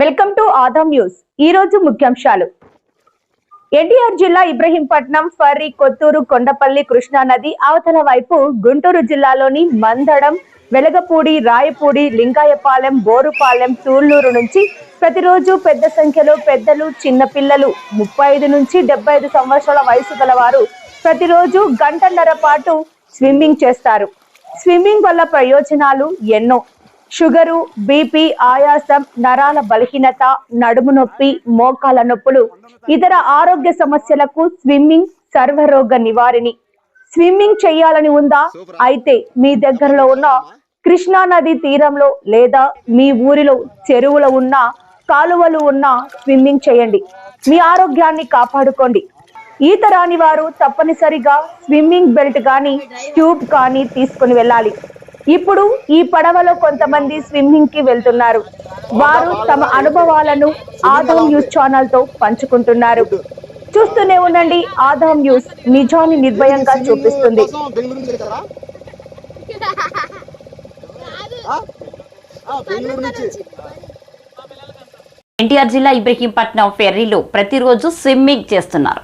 Welcome to Adam news. ఈ రోజు ముఖ్యాంశాలు. ఎన్టీఆర్ జిల్లా ఇబ్రహీంపట్నం ఫర్రి కొత్తూరు కొండపల్లి కృష్ణా నది అవతల వైపు గుంటూరు జిల్లాలోని మందడం వెలగపూడి రాయపూడి లింగాయపాలెం బోరుపాలెం తూళ్ళూరు నుంచి ప్రతిరోజు పెద్ద సంఖ్యలో పెద్దలు చిన్నపిల్లలు ముప్పై ఐదు నుంచి డెబ్బై ఐదు సంవత్సరాల వయసు గలవారు ప్రతిరోజు గంటన్నర పాటు స్విమ్మింగ్ చేస్తారు. స్విమ్మింగ్ వల్ల ప్రయోజనాలు ఎన్నో. షుగరు బీపీ ఆయాసం నరాల బలహీనత నడుము నొప్పి మోకాల నొప్పులు ఇతర ఆరోగ్య సమస్యలకు స్విమ్మింగ్ సర్వరోగ నివారిణి. స్విమ్మింగ్ చేయాలని ఉందా? అయితే మీ దగ్గరలో ఉన్న కృష్ణా నది తీరంలో లేదా మీ ఊరిలో చెరువులో ఉన్న కాలువలు ఉన్న స్విమ్మింగ్ చేయండి. మీ ఆరోగ్యాన్ని కాపాడుకోండి. ఈత రాని వారు తప్పనిసరిగా స్విమ్మింగ్ బెల్ట్ కానీ ట్యూబ్ కానీ తీసుకుని వెళ్ళాలి. ఇప్పుడు ఈ పడవలో కొంతమంది స్విమ్మింగ్కి వెళ్తున్నారు. వారు తమ అనుభవాలను ఆదాం న్యూస్ ఛానల్తో పంచుకుంటున్నారు. చూస్తూనే ఉండండి ఆదాం న్యూస్ నిజాన్ని నిర్భయంగా చూపిస్తుంది. ఎన్టీఆర్ జిల్లా ఇబ్రహీంపట్నం ఫెర్రీలో ప్రతిరోజు స్విమ్మింగ్ చేస్తున్నారు.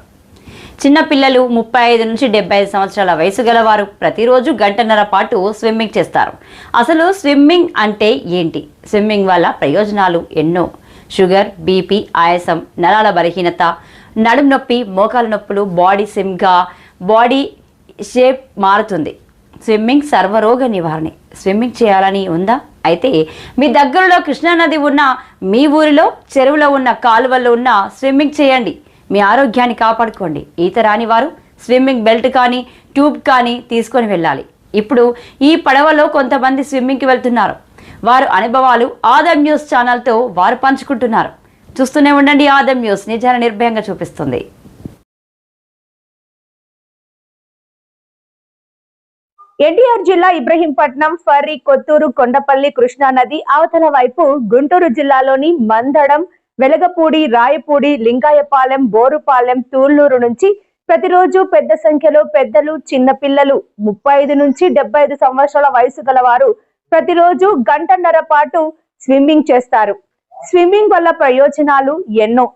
చిన్నపిల్లలు ముప్పై ఐదు నుంచి డెబ్బై ఐదు సంవత్సరాల వయసు గలవారు ప్రతిరోజు గంటన్నర పాటు స్విమ్మింగ్ చేస్తారు. అసలు స్విమ్మింగ్ అంటే ఏంటి? స్విమ్మింగ్ వల్ల ప్రయోజనాలు ఎన్నో? షుగర్ బీపీ ఆయాసం నరాల బలహీనత నడుము నొప్పి మోకాల నొప్పులు బాడీ సిమ్గా బాడీ షేప్ మారుతుంది. స్విమ్మింగ్ సర్వరోగ నివారణ. స్విమ్మింగ్ చేయాలని ఉందా? అయితే మీ దగ్గరలో కృష్ణానది ఉన్న మీ ఊరిలో చెరువులో ఉన్న కాలువల్లో ఉన్న స్విమ్మింగ్ చేయండి. మీ ఆరోగ్యాన్ని కాపాడుకోండి. ఈత రాని వారు స్విమ్మింగ్ బెల్ట్ కానీ ట్యూబ్ కానీ తీసుకొని వెళ్ళాలి. ఇప్పుడు ఈ పడవలో కొంతమంది స్విమ్మింగ్కి వెళ్తున్నారు. వారు అనుభవాలు ఆదం న్యూస్ ఛానల్తో వారు పంచుకుంటున్నారు. చూస్తూనే ఉండండి ఆదం న్యూస్. నిజాన్ని నిర్భయంగా చూపిస్తుంది. ఎన్టీఆర్ జిల్లా ఇబ్రహీంపట్నం ఫర్రి కొత్తూరు కొండపల్లి కృష్ణా నది అవతల వైపు గుంటూరు జిల్లాలోని మందడం వెలగపూడి రాయపూడి లింగాయపాలెం బోరుపాలెం తూళ్ళూరు నుంచి ప్రతిరోజు పెద్ద సంఖ్యలో పెద్దలు చిన్నపిల్లలు ముప్పై ఐదు నుంచి డెబ్బై ఐదు సంవత్సరాల వయసు గలవారు ప్రతిరోజు గంటన్నర పాటు స్విమ్మింగ్ చేస్తారు. స్విమ్మింగ్ వల్ల ప్రయోజనాలు ఎన్నో.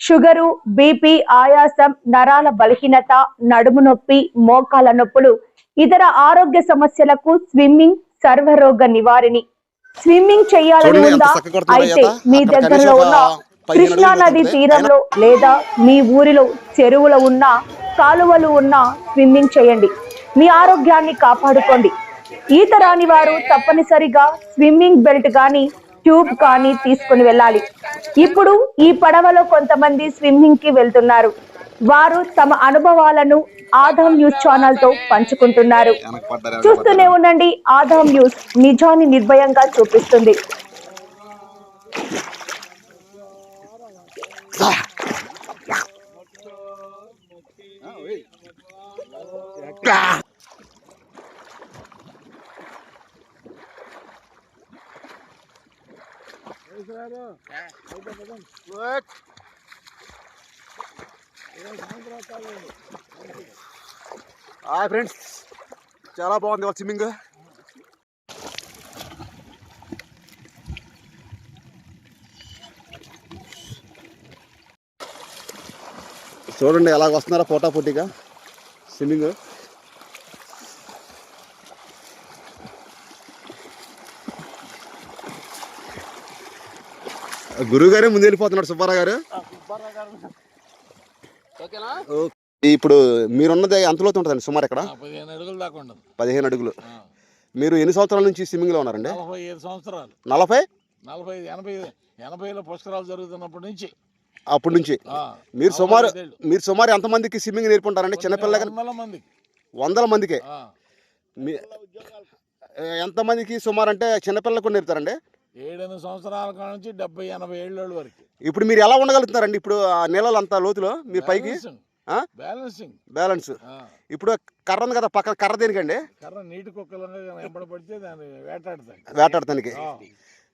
షుగరు బీపీ ఆయాసం నరాల బలహీనత నడుము నొప్పి మోకాల నొప్పులు ఇతర ఆరోగ్య సమస్యలకు స్విమ్మింగ్ సర్వరోగ నివారిణి. స్విమ్మింగ్ చేయాలని ఉందా? అయితే. మీ దగ్గరలో ఉన్న కృష్ణా నది. తీరంలో లేదా మీ ఊరిలో చెరువులో ఉన్న కాలువలు ఉన్న స్విమ్మింగ్ చేయండి. మీ ఆరోగ్యాన్ని కాపాడుకోండి. ఈత రాని వారు తప్పనిసరిగా స్విమ్మింగ్ బెల్ట్ కానీ ట్యూబ్ కానీ తీసుకుని వెళ్ళాలి. ఇప్పుడు ఈ పడవలో కొంతమంది స్విమ్మింగ్కి వెళ్తున్నారు. వారు తమ అనుభవాలను ఆదాం న్యూస్ ఛానల్తో పంచుకుంటున్నారు చూస్తూనే ఉండండి ఆదాం న్యూస్ నిజాన్ని నిర్భయంగా చూపిస్తుంది Look! Hi friends. చాలా బాగుంది వాళ్ళ స్విమ్మింగ్. చూడండి ఎలాగ వస్తున్నారా పోటా పోటీగా స్విమ్మింగ్. గురువు గారే ముందు వెళ్ళిపోతున్నాడు సుబ్బారావు గారు. ఓకే. ఇప్పుడు మీరున్నది ఎంత లోతు ఉంటుందండి సుమారు ఇక్కడ పదిహేను అడుగులు దాకా ఉండదు. పదిహేను అడుగులు. ఆ, మీరు ఎన్ని సంవత్సరాల నుంచి స్విమ్మింగ్లో ఉన్నారండి? నలభై ఐదు సంవత్సరాలు. నలభై? నలభై ఎనభై ఎనభైలో పుష్కరాలు జరుగుతున్నప్పటి నుంచి. అప్పటి నుంచి. మీరు సుమారు. మీరు సుమారు ఎంతమందికి స్విమ్మింగ్ నేర్పుంటారండి చిన్నపిల్లల కొన్ని వందల మందికి. వందల మందికి. ఆ, మీ ఏ, ఎంతమందికి సుమారు అంటే చిన్నపిల్లలకు నేర్పుతారండి? ఏడెనిమిది సంవత్సరాల కాడ నుంచి డెబ్బై ఎనభై ఏళ్ళ వరకు. ఇప్పుడు మీరు ఎలా ఉండగలుగుతున్నారండి? ఇప్పుడు ఆ నీళ్ళలో అంత లోతులో మీరు పైకి? బ్యాలెన్సింగ్. ఆ? బ్యాలెన్సింగ్ బ్యాలెన్స్ ఇప్పుడు కర్ర ఉంది కదా పక్కన కర్ర దేనికండి? కర్ర నీటి కుక్కలుగా వెంబడి పడితే దాన్ని వేటాడతాయి వేటాడటానికి ఆ,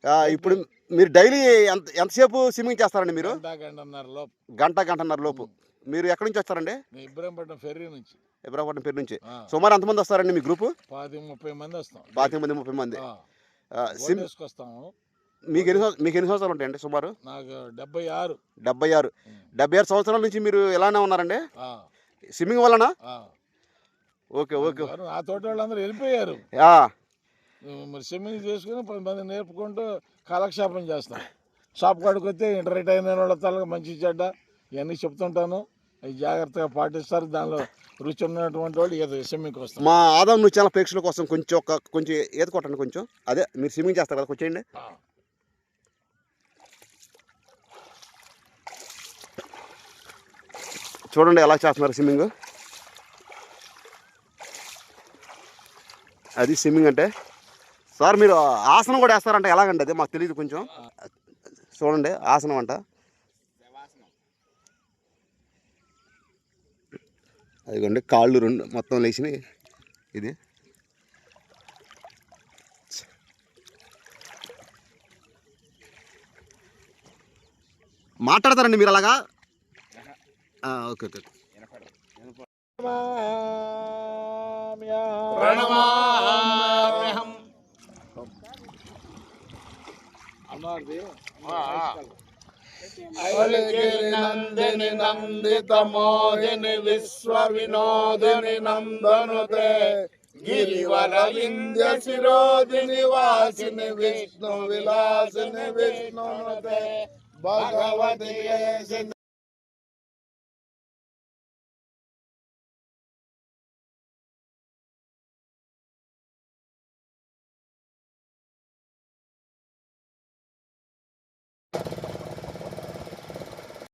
ఆ, ఇప్పుడు మీరు డైలీ ఎంత ఎంతసేపు స్విమ్మింగ్ చేస్తారండి మీరు? గంట గంటన్నర లోపు. గంట గంటన్నర లోపు. మీరు ఎక్కడి నుంచి వస్తారండి? నేను ఇబ్రహీంపట్నం ఫెర్రీ నుంచి. ఇబ్రాహపట్నం పేరు నుంచి. ఆ, సుమారు ఎంతమంది వస్తారండి మీ గ్రూపు? పాతి ముప్పై మంది వస్తాం. పాతిక మంది ముప్పై మంది. ఆ, ఆ, బోట్ వేసుకొస్తాము మీకు ఎన్ని మీకు ఎన్ని సంవత్సరాలు ఉంటాయండి సుమారు? నాకు డెబ్బై ఆరు డెబ్బై ఆరు డెబ్బై ఆరు సంవత్సరాల నుంచి మీరు ఎలానే ఉన్నారండి? ఆ, స్విమ్మింగ్ వలన ఆ. Okay okay. నా తోటి వాళ్ళందరూ వెళ్ళిపోయారు. ఆ, మరి స్విమ్మింగ్ చేసుకుని పది మంది నేర్పుకుంటూ కాలక్షేపం చేస్తాం. షాప్ కాడికి వస్తే ఇంటర్నెట్ అయిన వాళ్ళ మంచి చెడ్డ ఇవన్నీ చెప్తుంటాను. జాగ్రత్తగా పాటిస్తారు. దానిలో రుచి ఉన్నటువంటి వాళ్ళు ఏదో స్విమ్మింగ్కి వస్తాం మా ఆదాం నువ్వు చాలా ప్రేక్షకుల కోసం కొంచెం ఒక కొంచెం ఈత కొట్టండి కొంచెం? అదే మీరు స్విమ్మింగ్ చేస్తారు కదా కొంచెం చేయండి ఆ. చూడండి ఎలా చేస్తున్నారు స్విమ్మింగ్ అది స్విమ్మింగ్ అంటే సార్ మీరు ఆసనం కూడా వేస్తారంట ఎలాగండి అది? మాకు తెలియదు కొంచెం. చూడండి ఆసనం అంట. అదిగోండి కాళ్ళు రెండు మొత్తం లేచినాయి ఇది మాట్లాడతారండి మీరు అలాగా ఆ, ఓకే ఓకే ఓకే. नंदिनि नन्दितमोहिनि विश्वविनोदिनि नन्दनुते गिरिवरविन्द्य शिरोदिनि वासिनि विष्णुविलासिनि विष्णुनुते भगवती